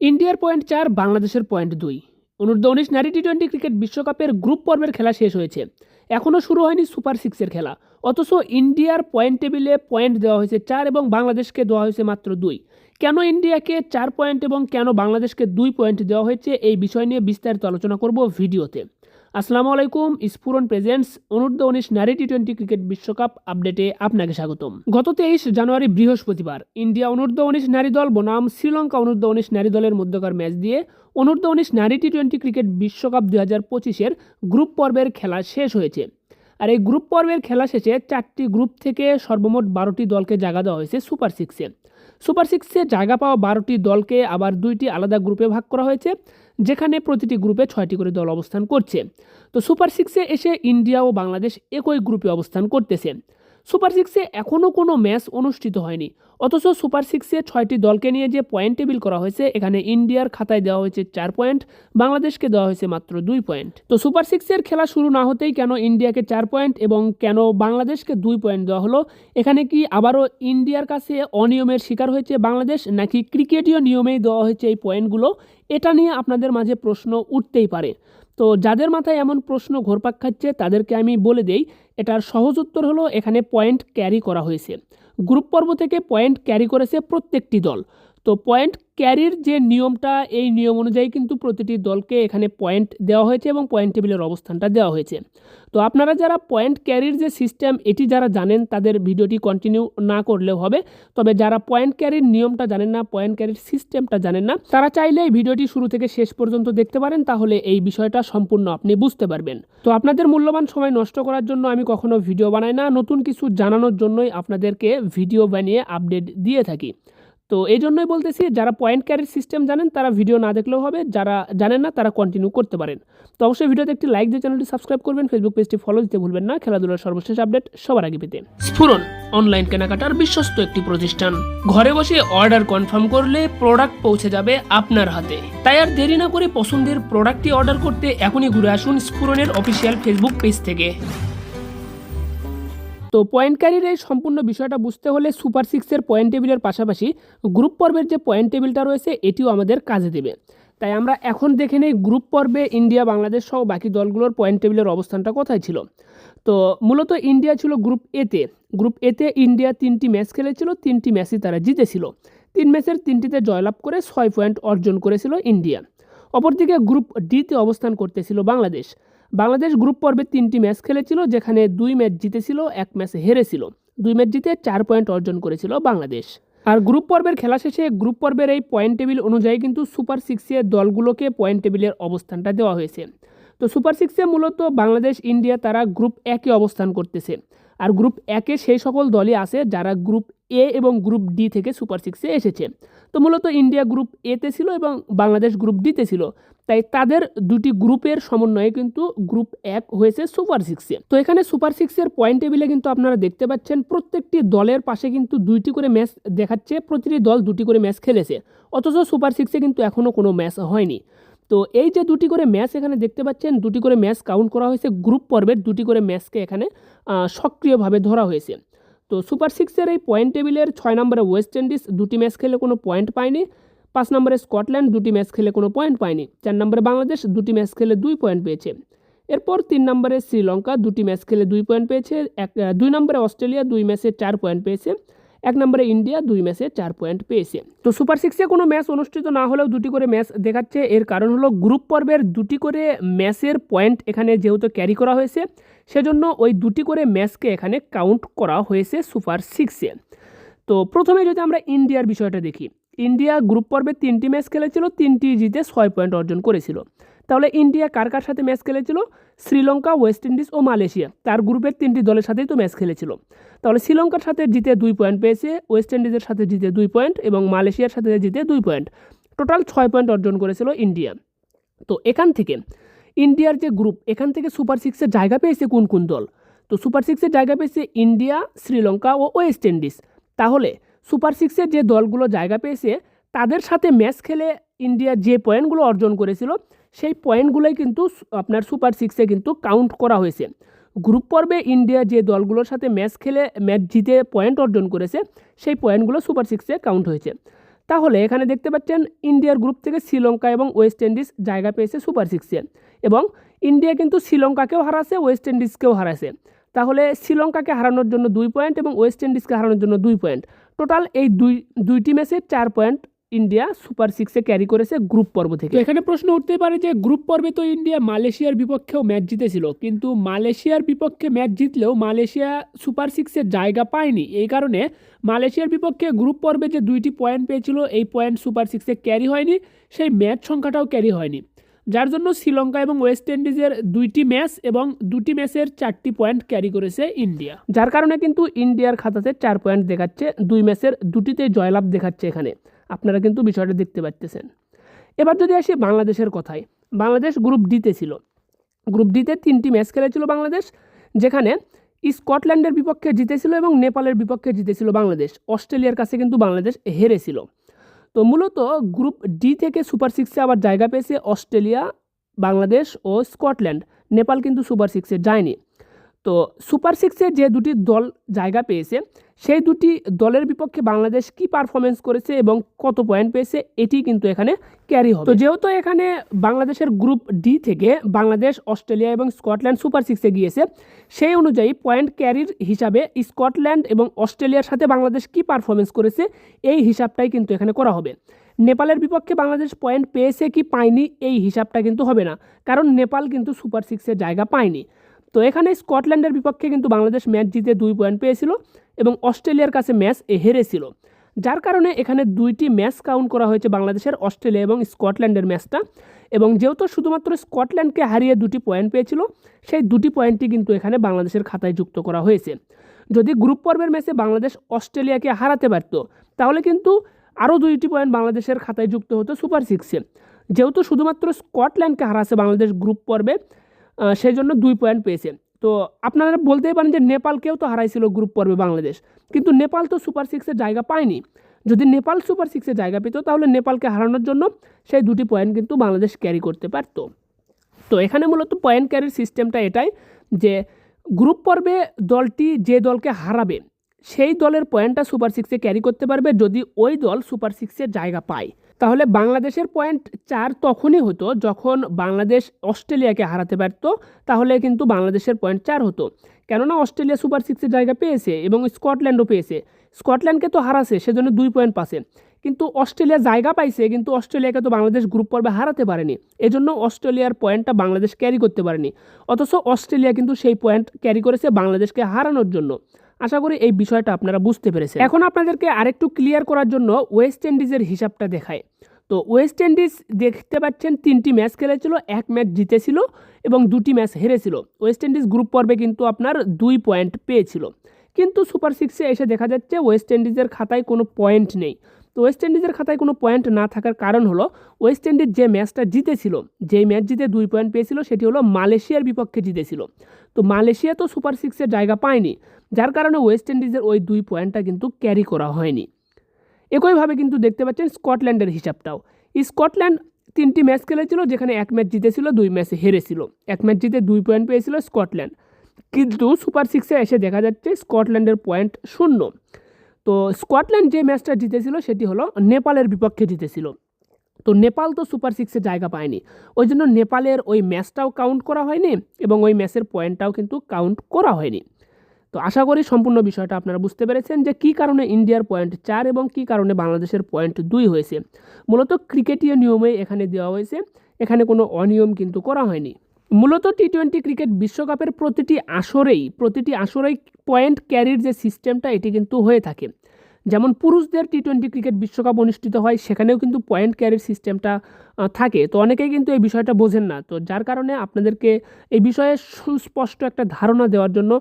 ইন্ডিয়ার পয়েন্ট চার, বাংলাদেশের পয়েন্ট দুই। অনূর্ধ্ব উনিশ নারী টি টোয়েন্টি ক্রিকেট বিশ্বকাপের গ্রুপ পর্বের খেলা শেষ হয়েছে। এখনও শুরু হয়নি সুপার সিক্সের খেলা। অথচ ইন্ডিয়ার পয়েন্ট টেবিলে পয়েন্ট দেওয়া হয়েছে চার এবং বাংলাদেশকে দেওয়া হয়েছে মাত্র দুই। কেন ইন্ডিয়াকে চার পয়েন্ট এবং কেন বাংলাদেশকে দুই পয়েন্ট দেওয়া হয়েছে এই বিষয় নিয়ে বিস্তারিত আলোচনা করব ভিডিওতে। আসসালামু আলাইকুম স্ফুরন প্রেজেন্টস অনূর্ধ্ব উনিশ নারী টি টোয়েন্টি ক্রিকেট বিশ্বকাপ আপডেটে আপনাকে স্বাগতম। গত তেইশ জানুয়ারি বৃহস্পতিবার, ইন্ডিয়া অনূর্ধ্ব উনিশ নারী দল বনাম, শ্রীলঙ্কা অনূর্ধ্ব উনিশ নারী দলের মধ্যকার ম্যাচ দিয়ে অনূর্ধ্ব উনিশ নারী টি টোয়েন্টি ক্রিকেট বিশ্বকাপ দুই হাজার পঁচিশের গ্রুপ পর্বের খেলা শেষ হয়েছে। আর এই গ্রুপ পর্বের খেলা শেষে চারটি গ্রুপ থেকে সর্বমোট বারোটি দলকে জায়গা দেওয়া হয়েছে সুপার সিক্সে। সুপার সিক্সে জায়গা পাওয়া বারোটি দলকে আবার দুইটি আলাদা গ্রুপে ভাগ করা হয়েছে। যেখানে প্রতিটি গ্রুপে ছয়টি করে দল অবস্থান করছে। তো সুপার সিক্সে এসে ইন্ডিয়া ও বাংলাদেশ একই গ্রুপে অবস্থান করতেছে। সুপার সিক্সে এখনও কোনো ম্যাচ অনুষ্ঠিত হয়নি। অথচ সুপার সিক্সে ছয়টি দলকে নিয়ে যে পয়েন্ট টেবিল করা হয়েছে, এখানে ইন্ডিয়ার খাতায় দেওয়া হয়েছে চার পয়েন্ট, বাংলাদেশকে দেওয়া হয়েছে মাত্র দুই পয়েন্ট। তো সুপার সিক্সের খেলা শুরু না হতেই কেন ইন্ডিয়াকে চার পয়েন্ট এবং কেন বাংলাদেশকে দুই পয়েন্ট দেওয়া হলো? এখানে কি আবারও ইন্ডিয়ার কাছে অনিয়মের শিকার হয়েছে বাংলাদেশ, নাকি ক্রিকেটীয় নিয়মেই দেওয়া হয়েছে এই পয়েন্টগুলো? এটা নিয়ে আপনাদের মাঝে প্রশ্ন উঠতেই পারে। তো যাদের মাথায় এমন প্রশ্ন ঘোরপাক খাচ্ছে, তাদেরকে আমি বলে দেই, এটার সহজ উত্তর হলো এখানে পয়েন্ট ক্যারি করা হয়েছে। গ্রুপ পর্ব থেকে পয়েন্ট ক্যারি করেছে প্রত্যেকটি দল। তো পয়েন্ট ক্যারির যে নিয়মটা, এই নিয়ম অনুযায়ী কিন্তু প্রতিটি দলকে এখানে পয়েন্ট দেওয়া হয়েছে এবং পয়েন্ট টেবিলের অবস্থানটা দেওয়া হয়েছে। তো আপনারা যারা পয়েন্ট ক্যারির যে সিস্টেম এটি যারা জানেন, তাদের ভিডিওটি কন্টিনিউ না করলেও হবে। তবে যারা পয়েন্ট ক্যারির নিয়মটা জানেন না পয়েন্ট ক্যারির সিস্টেমটা জানেন না, তারা চাইলে এই ভিডিওটি শুরু থেকে শেষ পর্যন্ত দেখতে পারেন, তাহলে এই বিষয়টা সম্পূর্ণ আপনি বুঝতে পারবেন। তো আপনাদের মূল্যবান সময় নষ্ট করার জন্য আমি কখনো ভিডিও বানাই না। নতুন কিছু জানানোর জন্যই আপনাদেরকে ভিডিও বানিয়ে আপডেট দিয়ে থাকি। তো এই জন্যই বলতেছি, যারা পয়েন্ট ক্যারির সিস্টেম জানেন, তারা ভিডিও না দেখলেও হবে, যারা জানেন না, তারা কন্টিনিউ করতে পারেন। তো অবশ্যই ভিডিওতে একটি লাইক দিয়ে চ্যানেলটি সাবস্ক্রাইব করবেন ফেসবুক পেজটি ফলো দিতে ভুলবেন না, খেলাধুলার সর্বশেষ আপডেট সবার আগে পেতে। স্ফুরন অনলাইন কেনাকাটার বিশ্বস্ত একটি প্রতিষ্ঠান। ঘরে বসে অর্ডার কনফার্ম করলে প্রোডাক্ট পৌঁছে যাবে আপনার হাতে। তাই আর দেরি না করে পছন্দের প্রোডাক্টটি অর্ডার করতে এখনই ঘুরে আসুন স্ফুরনের অফিসিয়াল ফেসবুক পেজ থেকে। তো পয়েন্ট ক্যারির এই সম্পূর্ণ বিষয়টা বুঝতে হলে সুপার সিক্সের পয়েন্ট টেবিলের পাশাপাশি গ্রুপ পর্বের যে পয়েন্ট টেবিলটা রয়েছে, এটিও আমাদের কাজে দেবে। তাই আমরা এখন দেখে নেই গ্রুপ পর্বে ইন্ডিয়া বাংলাদেশ সহ বাকি দলগুলোর পয়েন্ট টেবিলের অবস্থানটা কোথায় ছিল। তো মূলত ইন্ডিয়া ছিল গ্রুপ এতে গ্রুপ এতে ইন্ডিয়া তিনটি ম্যাচ খেলেছিল, তিনটি ম্যাচই তারা জিতেছিল। তিন ম্যাচের তিনটিতে জয়লাভ করে ছয় পয়েন্ট অর্জন করেছিল ইন্ডিয়া অপরদিকে গ্রুপ ডিতে অবস্থান করতেছিল বাংলাদেশ বাংলাদেশ গ্রুপ পর্বে তিনটি ম্যাচ খেলেছিল, যেখানে দুই ম্যাচ জিতেছিল, এক ম্যাচ হেরেছিল। দুই ম্যাচ জিতে চার পয়েন্ট অর্জন করেছিল বাংলাদেশ। আর গ্রুপ পর্বের খেলা শেষে গ্রুপ পর্বের এই পয়েন্ট টেবিল অনুযায়ী কিন্তু সুপার সিক্সে দলগুলোকে পয়েন্ট টেবিলের অবস্থানটা দেওয়া হয়েছে। তো সুপার সিক্সে মূলত বাংলাদেশ, ইন্ডিয়া তারা গ্রুপ একে অবস্থান করতেছে। আর গ্রুপ একে সেই সকল দলই আছে যারা গ্রুপ এ এবং গ্রুপ ডি থেকে সুপার সিক্সে এসেছে। তো মূলত ইন্ডিয়া গ্রুপ এতে ছিল এবং বাংলাদেশ গ্রুপ ডিতে ছিল। তাই তাদের দুটি গ্রুপের সমন্বয়ে কিন্তু গ্রুপ এক হয়েছে সুপার সিক্সে তো এখানে সুপার সিক্সের পয়েন্ট টেবিলে কিন্তু আপনারা দেখতে পাচ্ছেন প্রত্যেকটি দলের পাশে কিন্তু দুইটি করে ম্যাচ দেখাচ্ছে, প্রতিটি দল দুটি করে ম্যাচ খেলেছে। অথচ সুপার সিক্সে কিন্তু এখনও কোনো ম্যাচ হয়নি। তো এই যে দুটি করে ম্যাচ এখানে দেখতে পাচ্ছেন, দুটি করে ম্যাচ কাউন্ট করা হয়েছে গ্রুপ পর্বের দুটি করে ম্যাচকে এখানে সক্রিয়ভাবে ধরা হয়েছে। তো সুপার সিক্সের এই পয়েন্ট টেবিলের ছয় নম্বরে ওয়েস্ট ইন্ডিজ দুটি ম্যাচ খেলে কোনো পয়েন্ট পায়নি, পাঁচ নম্বরে স্কটল্যান্ড দুটি ম্যাচ খেলে কোনো পয়েন্ট পায়নি, চার নম্বরে বাংলাদেশ দুটি ম্যাচ খেলে দুই পয়েন্ট পেয়েছে। এরপর তিন নম্বরে শ্রীলঙ্কা দুটি ম্যাচ খেলে দুই পয়েন্ট পেয়েছে, এক দুই নম্বরে অস্ট্রেলিয়া দুই ম্যাচে চার পয়েন্ট পেয়েছে। এক নম্বরে ইন্ডিয়া, দুই ম্যাচে চার পয়েন্ট পেয়েছে। তো সুপার সিক্সে কোনো ম্যাচ অনুষ্ঠিত না হলেও দুটি করে ম্যাচ দেখাচ্ছে। এর কারণ হলো গ্রুপ পর্বের দুটি করে ম্যাচের পয়েন্ট এখানে যেহেতু ক্যারি করা হয়েছে, সেজন্য ওই দুটি করে ম্যাচকে এখানে কাউন্ট করা হয়েছে সুপার সিক্সে। তো প্রথমে যদি আমরা ইন্ডিয়ার বিষয়টা দেখি, ইন্ডিয়া গ্রুপ পর্বে তিনটি ম্যাচ খেলেছিল, তিনটি জিতে ছয় পয়েন্ট অর্জন করেছিল। তাহলে ইন্ডিয়া কার কার সাথে ম্যাচ খেলেছিল? শ্রীলঙ্কা, ওয়েস্ট ইন্ডিজ ও মালয়েশিয়া। তার গ্রুপের তিনটি দলের সাথেই তো ম্যাচ খেলেছিল। তাহলে শ্রীলঙ্কার সাথে জিতে দুই পয়েন্ট পেয়েছে, ওয়েস্ট ইন্ডিজের সাথে জিতে দুই পয়েন্ট এবং মালয়েশিয়ার সাথে জিতে দুই পয়েন্ট টোটাল ছয় পয়েন্ট অর্জন করেছিল ইন্ডিয়া। তো এখান থেকে ইন্ডিয়ার যে গ্রুপ এখান থেকে সুপার সিক্সের জায়গা পেয়েছে কোন কোন দল? তো সুপার সিক্সের জায়গা পেয়েছে ইন্ডিয়া, শ্রীলঙ্কা ও ওয়েস্ট ইন্ডিজ। তাহলে সুপার সিক্সের যে দলগুলো জায়গা পেয়েছে, তাদের সাথে ম্যাচ খেলে ইন্ডিয়া যে পয়েন্টগুলো অর্জন করেছিল সেই পয়েন্টগুলোই কিন্তু আপনার সুপার সিক্সে কিন্তু কাউন্ট করা হয়েছে। গ্রুপ পর্বে ইন্ডিয়া যে দলগুলোর সাথে ম্যাচ খেলে ম্যাচ জিতে পয়েন্ট অর্জন করেছে, সেই পয়েন্টগুলো সুপার সিক্সে কাউন্ট হয়েছে। তাহলে এখানে দেখতে পাচ্ছেন ইন্ডিয়ার গ্রুপ থেকে শ্রীলঙ্কা এবং ওয়েস্ট ইন্ডিজ জায়গা পেয়েছে সুপার সিক্সে এবং ইন্ডিয়া কিন্তু শ্রীলঙ্কাকেও হারাছে ওয়েস্ট ইন্ডিজকেও হারাছে তাহলে শ্রীলঙ্কাকে হারানোর জন্য দুই পয়েন্ট এবং ওয়েস্ট ইন্ডিজকে হারানোর জন্য দুই পয়েন্ট টোটাল এই দুই, দুইটি ম্যাচে চার পয়েন্ট ইন্ডিয়া সুপার সিক্সে ক্যারি করেছে গ্রুপ পর্ব থেকে। এখানে প্রশ্ন উঠতে পারে যে গ্রুপ পর্বে তো ইন্ডিয়া মালয়েশিয়ার বিপক্ষেও ম্যাচ জিতেছিল কিন্তু মালয়েশিয়ার বিপক্ষে ম্যাচ জিতলেও মালয়েশিয়া সুপার সিক্সের জায়গা পায়নি। এই কারণে মালয়েশিয়ার বিপক্ষে গ্রুপ পর্বে যে দুইটি পয়েন্ট পেয়েছিল এই পয়েন্ট সুপার সিক্সে ক্যারি হয়নি সেই ম্যাচ সংখ্যাটাও ক্যারি হয়নি। যার জন্য শ্রীলঙ্কা এবং ওয়েস্ট ইন্ডিজের দুইটি ম্যাচ এবং দুটি ম্যাচের চারটি পয়েন্ট ক্যারি করেছে ইন্ডিয়া। যার কারণে কিন্তু ইন্ডিয়ার খাতাতে চার পয়েন্ট দেখাচ্ছে দুই ম্যাচের দুটিতে জয়লাভ দেখাচ্ছে এখানে। আপনারা কিন্তু বিষয়টা দেখতে পাচ্ছেন এবার যদি আসি বাংলাদেশের কথায়, বাংলাদেশ গ্রুপ ডিতে ছিল। গ্রুপ ডিতে তিনটি ম্যাচ খেলেছিল বাংলাদেশ, যেখানে স্কটল্যান্ডের বিপক্ষে জিতেছিল এবং নেপালের বিপক্ষে জিতেছিল বাংলাদেশ। অস্ট্রেলিয়ার কাছে কিন্তু বাংলাদেশ হেরেছিল। তো মূলত গ্রুপ ডি থেকে সুপার সিক্সে আবার জায়গা পেয়েছে অস্ট্রেলিয়া, বাংলাদেশ ও স্কটল্যান্ড। নেপাল কিন্তু সুপার সিক্সে যায়নি। তো সুপার সিক্সে যে দুটি দল জায়গা পেয়েছে, সেই দুটি দলের বিপক্ষে বাংলাদেশ কি পারফরমেন্স করেছে এবং কত পয়েন্ট পেয়েছে, এটি কিন্তু এখানে ক্যারি হবে। তো যেহেতু এখানে বাংলাদেশের গ্রুপ ডি থেকে বাংলাদেশ, অস্ট্রেলিয়া এবং স্কটল্যান্ড সুপার সিক্সে গিয়েছে, সেই অনুযায়ী পয়েন্ট ক্যারির হিসাবে স্কটল্যান্ড এবং অস্ট্রেলিয়ার সাথে বাংলাদেশ কি পারফরমেন্স করেছে, এই হিসাবটাই কিন্তু এখানে করা হবে। নেপালের বিপক্ষে বাংলাদেশ পয়েন্ট পেয়েছে কি পায়নি, এই হিসাবটা কিন্তু হবে না, কারণ নেপাল কিন্তু সুপার সিক্সের জায়গা পায়নি। তো এখানে স্কটল্যান্ডের বিপক্ষে কিন্তু বাংলাদেশ ম্যাচ জিতে দুই পয়েন্ট পেয়েছিল এবং অস্ট্রেলিয়ার কাছে ম্যাচ হেরেছিল। যার কারণে এখানে দুইটি ম্যাচ কাউন্ট করা হয়েছে বাংলাদেশের অস্ট্রেলিয়া এবং স্কটল্যান্ডের ম্যাচটা এবং যেহেতু শুধুমাত্র স্কটল্যান্ডকে হারিয়ে দুটি পয়েন্ট পেয়েছিল, সেই দুটি পয়েন্টই কিন্তু এখানে বাংলাদেশের খাতায় যুক্ত করা হয়েছে। যদি গ্রুপ পর্বের ম্যাচে বাংলাদেশ অস্ট্রেলিয়াকে হারাতে পারত, তাহলে কিন্তু আরও দুইটি পয়েন্ট বাংলাদেশের খাতায় যুক্ত হতো সুপার সিক্সে। যেহেতু শুধুমাত্র স্কটল্যান্ডকে হারাছে বাংলাদেশ গ্রুপ পর্বে সেই জন্য দুই পয়েন্ট পেয়েছে। তো আপনারা বলতেই পারেন যে নেপালকেও তো হারাইছিল গ্রুপ পর্বে বাংলাদেশ। কিন্তু নেপাল তো সুপার সিক্সের জায়গা পায়নি। যদি নেপাল সুপার সিক্সে জায়গা পেত, তাহলে নেপালকে হারানোর জন্য সেই দুটি পয়েন্ট কিন্তু বাংলাদেশ ক্যারি করতে পারতো। তো এখানে মূলত পয়েন্ট ক্যারির সিস্টেমটা এটাই যে গ্রুপ পর্বে দলটি যে দলকে হারাবে, সেই দলের পয়েন্টটা সুপার সিক্সে ক্যারি করতে পারবে যদি ওই দল সুপার সিক্সের জায়গা পায়। তাহলে বাংলাদেশের পয়েন্ট চার তখনই হতো যখন বাংলাদেশ অস্ট্রেলিয়াকে হারাতে পারত, তাহলে কিন্তু বাংলাদেশের পয়েন্ট চার হতো। কেননা অস্ট্রেলিয়া সুপার সিক্সের জায়গা পেয়েছে এবং স্কটল্যান্ডও পেয়েছে। স্কটল্যান্ডকে তো হারাছে, সেজন্য দুই পয়েন্ট পাচ্ছে। কিন্তু অস্ট্রেলিয়া জায়গা পাইছে, কিন্তু অস্ট্রেলিয়াকে তো বাংলাদেশ গ্রুপ পর্বে হারাতে পারেনি। এজন্য অস্ট্রেলিয়ার পয়েন্টটা বাংলাদেশ ক্যারি করতে পারেনি। অথচ অস্ট্রেলিয়া কিন্তু সেই পয়েন্ট ক্যারি করেছে বাংলাদেশকে হারানোর জন্য। আশা করি এই বিষয়টা আপনারা বুঝতে পেরেছেন। এখন আপনাদেরকে আরেকটু ক্লিয়ার করার জন্য ওয়েস্ট ইন্ডিজের হিসাবটা দেখায় তো ওয়েস্ট ইন্ডিজ দেখতে পাচ্ছেন তিনটি ম্যাচ খেলেছিল, এক ম্যাচ জিতেছিল এবং দুটি ম্যাচ হেরেছিল। ওয়েস্ট ইন্ডিজ গ্রুপ পর্বে কিন্তু আপনার দুই পয়েন্ট পেয়েছিল। কিন্তু সুপার সিক্সে এসে দেখা যাচ্ছে ওয়েস্ট ইন্ডিজের খাতায় কোনো পয়েন্ট নেই। তো ওয়েস্ট ইন্ডিজের খাতায় কোনো পয়েন্ট না থাকার কারণ হলো ওয়েস্ট ইন্ডিজ যে ম্যাচটা জিতেছিল, যেই ম্যাচ জিতে দুই পয়েন্ট পেয়েছিল, সেটি হলো মালয়েশিয়ার বিপক্ষে জিতেছিল। তো মালয়েশিয়া তো সুপার সিক্সের জায়গা পায়নি, যার কারণে ওয়েস্ট ইন্ডিজের ওই দুই পয়েন্টটা কিন্তু ক্যারি করা হয়নি। একইভাবে কিন্তু দেখতে পাচ্ছেন স্কটল্যান্ডের হিসাবটাও। স্কটল্যান্ড তিনটি ম্যাচ খেলেছিল, যেখানে এক ম্যাচ জিতেছিল, দুই ম্যাচে হেরেছিল। এক ম্যাচ জিতে দুই পয়েন্ট পেয়েছিল স্কটল্যান্ড কিন্তু সুপার সিক্সে এসে দেখা যাচ্ছে স্কটল্যান্ডের পয়েন্ট শূন্য। তো স্কটল্যান্ড যে ম্যাচটা জিতেছিল সেটি হলো নেপালের বিপক্ষে জিতেছিল। তো নেপাল তো সুপার সিক্সে জায়গা পায়নি। ওই জন্য নেপালের ওই ম্যাচটাও কাউন্ট করা হয়নি এবং ওই ম্যাচের পয়েন্টটাও কিন্তু কাউন্ট করা হয়নি। তো আশা করি সম্পূর্ণ বিষয়টা আপনারা বুঝতে পেরেছেন যে কী কারণে ইন্ডিয়ার পয়েন্ট চার এবং কী কারণে বাংলাদেশের পয়েন্ট দুই হয়েছে। মূলত ক্রিকেটীয় নিয়মে এখানে দেওয়া হয়েছে। এখানে কোনো অনিয়ম কিন্তু করা হয়নি। মূলত টি টোয়েন্টি ক্রিকেট বিশ্বকাপের প্রতিটি আসরেই প্রতিটি আসরেই পয়েন্ট ক্যারির যে সিস্টেমটা এটি কিন্তু হয়ে থাকে। যেমন পুরুষদের টি টোয়েন্টি ক্রিকেট বিশ্বকাপ অনুষ্ঠিত হয়, সেখানেও কিন্তু পয়েন্ট ক্যারির সিস্টেমটা থাকে। তো অনেকেই কিন্তু এই বিষয়টা বোঝেন না। তো যার কারণে আপনাদেরকে এই বিষয়ে সুস্পষ্ট একটা ধারণা দেওয়ার জন্য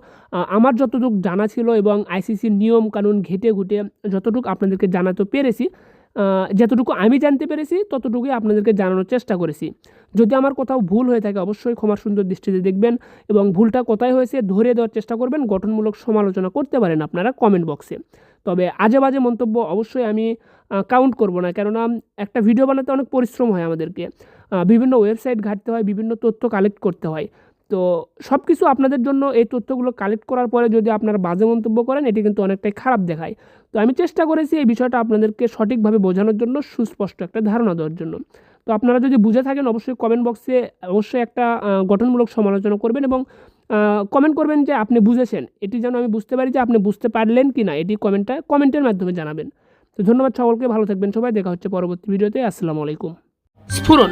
আমার যতটুকু জানা ছিল এবং আইসিসির নিয়ম কানুন ঘেটে ঘুটে যতটুকু আপনাদেরকে জানাতে পেরেছি যতটুকু আমি জানতে পেরেছি, ততটুকুই আপনাদেরকে জানানোর চেষ্টা করেছি। যদি আমার কোথাও ভুল হয়ে থাকে, অবশ্যই ক্ষমা সুন্দর দৃষ্টিতে দেখবেন এবং ভুলটা কোথায় হয়েছে ধরে দেওয়ার চেষ্টা করবেন, গঠনমূলক সমালোচনা করতে পারেন আপনারা কমেন্ট বক্সে তবে আজে বাজে মন্তব্য অবশ্যই আমি কাউন্ট করব না, কেননা একটা ভিডিও বানাতে অনেক পরিশ্রম হয় আমাদেরকে। বিভিন্ন ওয়েবসাইট ঘাঁটতে হয়, বিভিন্ন তথ্য কালেক্ট করতে হয়। তো সব কিছু আপনাদের জন্য এই তথ্যগুলো কালেক্ট করার পরে যদি আপনারা বাজে মন্তব্য করেন, এটি কিন্তু অনেকটাই খারাপ দেখায়। তো আমি চেষ্টা করেছি এই বিষয়টা আপনাদেরকে সঠিকভাবে বোঝানোর জন্য, সুস্পষ্ট একটা ধারণা দেওয়ার জন্য। তো আপনারা যদি বুঝে থাকেন, অবশ্যই কমেন্ট বক্সে অবশ্যই একটা গঠনমূলক সমালোচনা করবেন এবং কমেন্ট করবেন যে আপনি বুঝেছেন। এটি যেন আমি বুঝতে পারি যে আপনি বুঝতে পারলেন কি না এটি কমেন্টটা কমেন্টের মাধ্যমে জানাবেন। তো ধন্যবাদ সকলকে, ভালো থাকবেন সবাই, দেখা হচ্ছে পরবর্তী ভিডিওতে, আসসালামু আলাইকুম। স্ফুরন